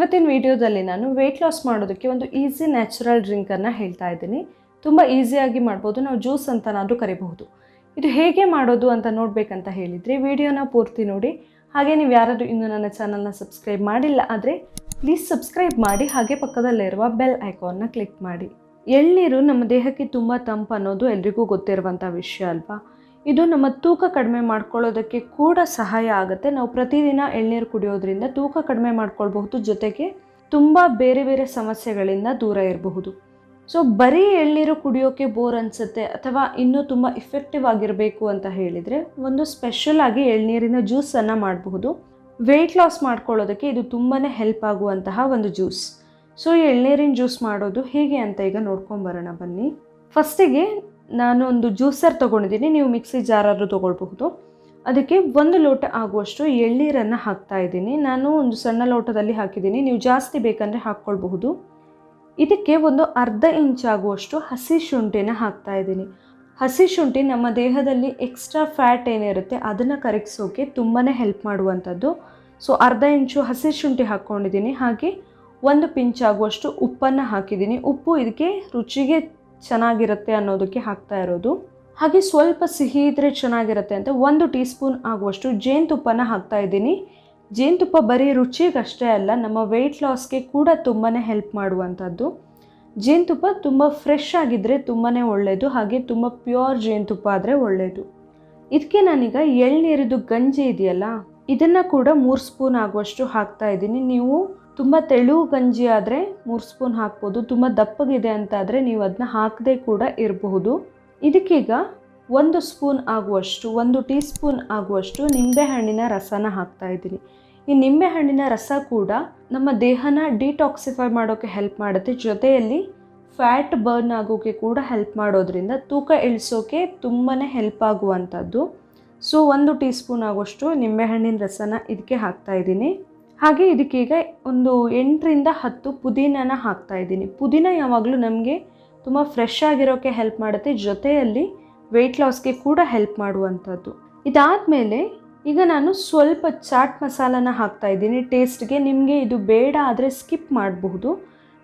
ಇವತ್ತಿನ ವಿಡಿಯೋದಲ್ಲಿ ನಾನು ವೆಯ್ಟ್ ಲಾಸ್ ಮಾಡೋದಕ್ಕೆ ಒಂದು ಈಸಿ ನ್ಯಾಚುರಲ್ ಡ್ರಿಂಕನ್ನು ಹೇಳ್ತಾ ಇದ್ದೀನಿ. ತುಂಬ ಈಸಿಯಾಗಿ ಮಾಡ್ಬೋದು, ನಾವು ಜ್ಯೂಸ್ ಅಂತನಾದರೂ ಕರಿಬಹುದು. ಇದು ಹೇಗೆ ಮಾಡೋದು ಅಂತ ನೋಡಬೇಕಂತ ಹೇಳಿದರೆ ವಿಡಿಯೋನ ಪೂರ್ತಿ ನೋಡಿ. ಹಾಗೆ ನೀವು ಯಾರಾದರೂ ಇನ್ನೂ ನನ್ನ ಚಾನಲ್ನ ಸಬ್ಸ್ಕ್ರೈಬ್ ಮಾಡಿಲ್ಲ ಆದರೆ ಪ್ಲೀಸ್ ಸಬ್ಸ್ಕ್ರೈಬ್ ಮಾಡಿ, ಹಾಗೆ ಪಕ್ಕದಲ್ಲಿರುವ ಬೆಲ್ ಐಕಾನ್ನ ಕ್ಲಿಕ್ ಮಾಡಿ. ಎಳ್ನೀರು ನಮ್ಮ ದೇಹಕ್ಕೆ ತುಂಬ ತಂಪು ಅನ್ನೋದು ಎಲ್ರಿಗೂ ಗೊತ್ತಿರುವಂಥ ವಿಷಯ ಅಲ್ವಾ? ಇದು ನಮ್ಮ ತೂಕ ಕಡಿಮೆ ಮಾಡ್ಕೊಳ್ಳೋದಕ್ಕೆ ಕೂಡ ಸಹಾಯ ಆಗುತ್ತೆ. ನಾವು ಪ್ರತಿದಿನ ಎಳ್ನೀರು ಕುಡಿಯೋದ್ರಿಂದ ತೂಕ ಕಡಿಮೆ ಮಾಡ್ಕೊಳ್ಬಹುದು. ಜೊತೆಗೆ ತುಂಬ ಬೇರೆ ಬೇರೆ ಸಮಸ್ಯೆಗಳಿಂದ ದೂರ ಇರಬಹುದು. ಸೊ ಬರೀ ಎಳ್ನೀರು ಕುಡಿಯೋಕ್ಕೆ ಬೋರ್ ಅನಿಸುತ್ತೆ ಅಥವಾ ಇನ್ನೂ ತುಂಬ ಇಫೆಕ್ಟಿವ್ ಆಗಿರಬೇಕು ಅಂತ ಹೇಳಿದರೆ ಒಂದು ಸ್ಪೆಷಲ್ ಆಗಿ ಎಳ್ನೀರಿನ ಜ್ಯೂಸನ್ನು ಮಾಡಬಹುದು. ವೆಯ್ಟ್ ಲಾಸ್ ಮಾಡ್ಕೊಳ್ಳೋದಕ್ಕೆ ಇದು ತುಂಬಾ ಹೆಲ್ಪ್ ಆಗುವಂತಹ ಒಂದು ಜ್ಯೂಸ್ ಸೊ ಎಳ್ನೀರಿನ ಜ್ಯೂಸ್ ಮಾಡೋದು ಹೇಗೆ ಅಂತ ಈಗ ನೋಡ್ಕೊಂಬರೋಣ ಬನ್ನಿ. ಫಸ್ಟಿಗೆ ನಾನು ಒಂದು ಜ್ಯೂಸರ್ ತೊಗೊಂಡಿದ್ದೀನಿ, ನೀವು ಮಿಕ್ಸಿ ಜಾರಾದ್ರೂ ತೊಗೊಳ್ಬಹುದು. ಅದಕ್ಕೆ ಒಂದು ಲೋಟ ಆಗುವಷ್ಟು ಎಳ್ನೀರನ್ನು ಹಾಕ್ತಾ ಇದ್ದೀನಿ. ನಾನು ಒಂದು ಸಣ್ಣ ಲೋಟದಲ್ಲಿ ಹಾಕಿದ್ದೀನಿ. ನೀವು ಜಾಸ್ತಿ ಬೇಕಂದರೆ ಹಾಕ್ಕೊಳ್ಬಹುದು. ಇದಕ್ಕೆ ಒಂದು ಅರ್ಧ ಇಂಚ್ ಆಗುವಷ್ಟು ಹಸಿ ಶುಂಠಿನ ಹಾಕ್ತಾ ಇದ್ದೀನಿ. ಹಸಿ ಶುಂಠಿ ನಮ್ಮ ದೇಹದಲ್ಲಿ ಎಕ್ಸ್ಟ್ರಾ ಫ್ಯಾಟ್ ಏನಿರುತ್ತೆ, ಅದನ್ನು ಕರಗಿಸೋಕೆ ತುಂಬಾ ಹೆಲ್ಪ್ ಮಾಡುವಂಥದ್ದು. ಸೊ ಅರ್ಧ ಇಂಚು ಹಸಿ ಶುಂಠಿ ಹಾಕ್ಕೊಂಡಿದ್ದೀನಿ. ಹಾಗೆ ಒಂದು ಪಿಂಚ್ ಆಗುವಷ್ಟು ಉಪ್ಪನ್ನು ಹಾಕಿದ್ದೀನಿ. ಉಪ್ಪು ಇದಕ್ಕೆ ರುಚಿಗೆ ಚೆನ್ನಾಗಿರುತ್ತೆ ಅನ್ನೋದಕ್ಕೆ ಹಾಕ್ತಾ ಇರೋದು. ಹಾಗೆ ಸ್ವಲ್ಪ ಸಿಹಿ ಇದ್ದರೆ ಚೆನ್ನಾಗಿರುತ್ತೆ ಅಂತ ಒಂದು ಟೀ ಸ್ಪೂನ್ ಆಗುವಷ್ಟು ಜೇನುತುಪ್ಪನ ಹಾಕ್ತಾ ಇದ್ದೀನಿ. ಜೇನುತುಪ್ಪ ಬರೀ ರುಚಿಗಷ್ಟೇ ಅಲ್ಲ, ನಮ್ಮ ವೆಯ್ಟ್ ಲಾಸ್ಗೆ ಕೂಡ ತುಂಬಾ ಹೆಲ್ಪ್ ಮಾಡುವಂಥದ್ದು. ಜೇನುತುಪ್ಪ ತುಂಬ ಫ್ರೆಶ್ ಆಗಿದ್ದರೆ ತುಂಬಾ ಒಳ್ಳೆಯದು ಹಾಗೆ ತುಂಬ ಪ್ಯೂರ್ ಜೇನುತುಪ್ಪ ಆದರೆ ಒಳ್ಳೆಯದು ಇದಕ್ಕೆ ನಾನೀಗ ಎಳ್ನೀರಿದು ಗಂಜಿ ಇದೆಯಲ್ಲ, ಇದನ್ನು ಕೂಡ ಮೂರು ಸ್ಪೂನ್ ಆಗುವಷ್ಟು ಹಾಕ್ತಾ ಇದ್ದೀನಿ. ನೀವು ತುಂಬ ತೆಳು ಗಂಜಿ ಆದರೆ ಮೂರು ಸ್ಪೂನ್ ಹಾಕ್ಬೋದು. ತುಂಬ ದಪ್ಪಗಿದೆ ಅಂತ ಆದರೆ ನೀವು ಅದನ್ನ ಹಾಕದೇ ಕೂಡ ಇರಬಹುದು. ಇದಕ್ಕೀಗ ಒಂದು ಸ್ಪೂನ್ ಆಗುವಷ್ಟು, ಒಂದು ಟೀ ಸ್ಪೂನ್ ಆಗುವಷ್ಟು ನಿಂಬೆಹಣ್ಣಿನ ರಸನ ಹಾಕ್ತಾ ಇದ್ದೀನಿ. ಈ ನಿಂಬೆಹಣ್ಣಿನ ರಸ ಕೂಡ ನಮ್ಮ ದೇಹನ ಡಿಟಾಕ್ಸಿಫೈ ಮಾಡೋಕ್ಕೆ ಹೆಲ್ಪ್ ಮಾಡುತ್ತೆ. ಜೊತೆಯಲ್ಲಿ ಫ್ಯಾಟ್ ಬರ್ನ್ ಆಗೋಕ್ಕೆ ಕೂಡ ಹೆಲ್ಪ್ ಮಾಡೋದ್ರಿಂದ ತೂಕ ಇಳಿಸೋಕೆ ತುಂಬಾ ಹೆಲ್ಪ್ ಆಗುವಂಥದ್ದು. ಸೊ, ಒಂದು ಟೀ ಸ್ಪೂನ್ ಆಗುವಷ್ಟು ನಿಂಬೆಹಣ್ಣಿನ ರಸನ ಇದಕ್ಕೆ ಹಾಕ್ತಾ ಇದ್ದೀನಿ. ಹಾಗೆ ಇದಕ್ಕೀಗ ಒಂದು ಎಂಟರಿಂದ ಹತ್ತು ಪುದೀನನ ಹಾಕ್ತಾ ಇದ್ದೀನಿ. ಪುದೀನ ಯಾವಾಗಲೂ ನಮಗೆ ತುಂಬ ಫ್ರೆಶ್ ಆಗಿರೋಕ್ಕೆ ಹೆಲ್ಪ್ ಮಾಡುತ್ತೆ. ಜೊತೆಯಲ್ಲಿ ವೆಯ್ಟ್ ಲಾಸ್ಗೆ ಕೂಡ ಹೆಲ್ಪ್ ಮಾಡುವಂಥದ್ದು. ಇದಾದಮೇಲೆ ಈಗ ನಾನು ಸ್ವಲ್ಪ ಚಾಟ್ ಮಸಾಲನ ಹಾಕ್ತಾ ಇದ್ದೀನಿ. ಟೇಸ್ಟ್ಗೆ ನಿಮಗೆ ಇದು ಬೇಡ ಆದರೆ ಸ್ಕಿಪ್ ಮಾಡಬಹುದು.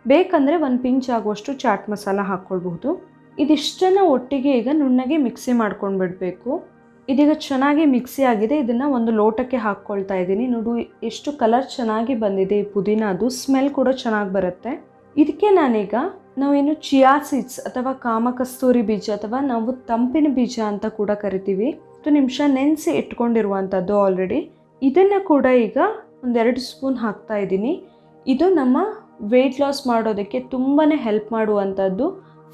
ಬೇಕಂದರೆ ಒಂದು ಪಿಂಚ್ ಆಗುವಷ್ಟು ಚಾಟ್ ಮಸಾಲ ಹಾಕ್ಕೊಳ್ಬಹುದು. ಇದಿಷ್ಟನ್ನು ಒಟ್ಟಿಗೆ ಈಗ ನುಣ್ಣಗೆ ಮಿಕ್ಸಿ ಮಾಡ್ಕೊಂಡು ಬಿಡಬೇಕು ಇದೀಗ ಚೆನ್ನಾಗಿ ಮಿಕ್ಸಿ ಆಗಿದೆ. ಇದನ್ನು ಒಂದು ಲೋಟಕ್ಕೆ ಹಾಕ್ಕೊಳ್ತಾ ಇದ್ದೀನಿ. ನೋಡು, ಎಷ್ಟು ಕಲರ್ ಚೆನ್ನಾಗಿ ಬಂದಿದೆ ಈ ಪುದೀನ. ಅದು ಸ್ಮೆಲ್ ಕೂಡ ಚೆನ್ನಾಗಿ ಬರುತ್ತೆ. ಇದಕ್ಕೆ ನಾನೀಗ ನಾವೇನು ಚಿಯಾ ಸೀಡ್ಸ್ ಅಥವಾ ಕಾಮಕಸ್ತೂರಿ ಬೀಜ ಅಥವಾ ನಾವು ತಂಪಿನ ಬೀಜ ಅಂತ ಕೂಡ ಕರಿತೀವಿ. ಹತ್ತು ನಿಮಿಷ ನೆನೆಸಿ ಇಟ್ಕೊಂಡಿರುವಂಥದ್ದು ಆಲ್ರೆಡಿ ಇದನ್ನು ಕೂಡ ಈಗ ಒಂದೆರಡು ಸ್ಪೂನ್ ಹಾಕ್ತಾ ಇದ್ದೀನಿ. ಇದು ನಮ್ಮ ವೆಯ್ಟ್ ಲಾಸ್ ಮಾಡೋದಕ್ಕೆ ತುಂಬಾ ಹೆಲ್ಪ್ ಮಾಡುವಂಥದ್ದು.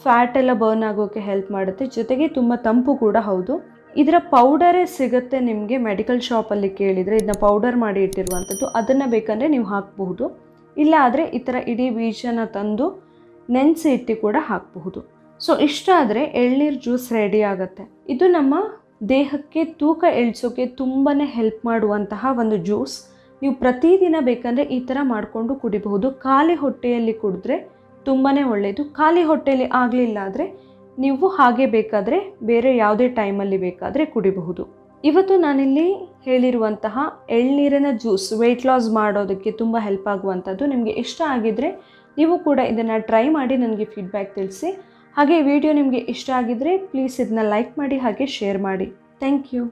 ಫ್ಯಾಟ್ ಎಲ್ಲ ಬರ್ನ್ ಆಗೋಕ್ಕೆ ಹೆಲ್ಪ್ ಮಾಡುತ್ತೆ. ಜೊತೆಗೆ ತುಂಬ ತಂಪು ಕೂಡ ಹೌದು. ಇದರ ಪೌಡರೇ ಸಿಗುತ್ತೆ ನಿಮಗೆ ಮೆಡಿಕಲ್ ಶಾಪಲ್ಲಿ ಕೇಳಿದರೆ ಇದನ್ನ ಪೌಡರ್ ಮಾಡಿ ಇಟ್ಟಿರುವಂಥದ್ದು. ಅದನ್ನು ಬೇಕಂದರೆ ನೀವು ಹಾಕಬಹುದು. ಇಲ್ಲ ಆದರೆ ಈ ಥರ ಇಡೀ ಬೀಜನ ತಂದು ನೆನೆಸಿ ಇಟ್ಟು ಕೂಡ ಹಾಕಬಹುದು. ಸೊ ಇಷ್ಟ ಆದರೆ ಎಳ್ನೀರು ಜ್ಯೂಸ್ ರೆಡಿ ಆಗುತ್ತೆ. ಇದು ನಮ್ಮ ದೇಹಕ್ಕೆ, ತೂಕ ಇಳಿಸೋಕೆ ತುಂಬಾ ಹೆಲ್ಪ್ ಮಾಡುವಂತಹ ಒಂದು ಜ್ಯೂಸ್ ನೀವು ಪ್ರತಿದಿನ ಬೇಕಂದರೆ ಈ ಥರ ಮಾಡಿಕೊಂಡು ಕುಡಿಬಹುದು. ಖಾಲಿ ಹೊಟ್ಟೆಯಲ್ಲಿ ಕುಡಿದ್ರೆ ತುಂಬಾ ಒಳ್ಳೆಯದು ಖಾಲಿ ಹೊಟ್ಟೆಯಲ್ಲಿ ಆಗಲಿಲ್ಲ ಆದರೆ ನೀವು ಹಾಗೆ ಬೇಕಾದರೆ ಬೇರೆ ಯಾವುದೇ ಟೈಮಲ್ಲಿ ಬೇಕಾದರೆ ಕುಡಿಬಹುದು. ಇವತ್ತು ನಾನಿಲ್ಲಿ ಹೇಳಿರುವಂತಹ ಎಳ್ನೀರಿನ ಜ್ಯೂಸ್ ವೆಯ್ಟ್ ಲಾಸ್ ಮಾಡೋದಕ್ಕೆ ತುಂಬ ಹೆಲ್ಪ್ ಆಗುವಂಥದ್ದು ನಿಮಗೆ ಇಷ್ಟ ಆಗಿದ್ದರೆ ನೀವು ಕೂಡ ಇದನ್ನು ಟ್ರೈ ಮಾಡಿ ನನಗೆ ಫೀಡ್ಬ್ಯಾಕ್ ತಿಳಿಸಿ. ಹಾಗೆ ವಿಡಿಯೋ ನಿಮಗೆ ಇಷ್ಟ ಆಗಿದ್ದರೆ ಪ್ಲೀಸ್ ಇದನ್ನ ಲೈಕ್ ಮಾಡಿ, ಹಾಗೆ ಶೇರ್ ಮಾಡಿ. Thank you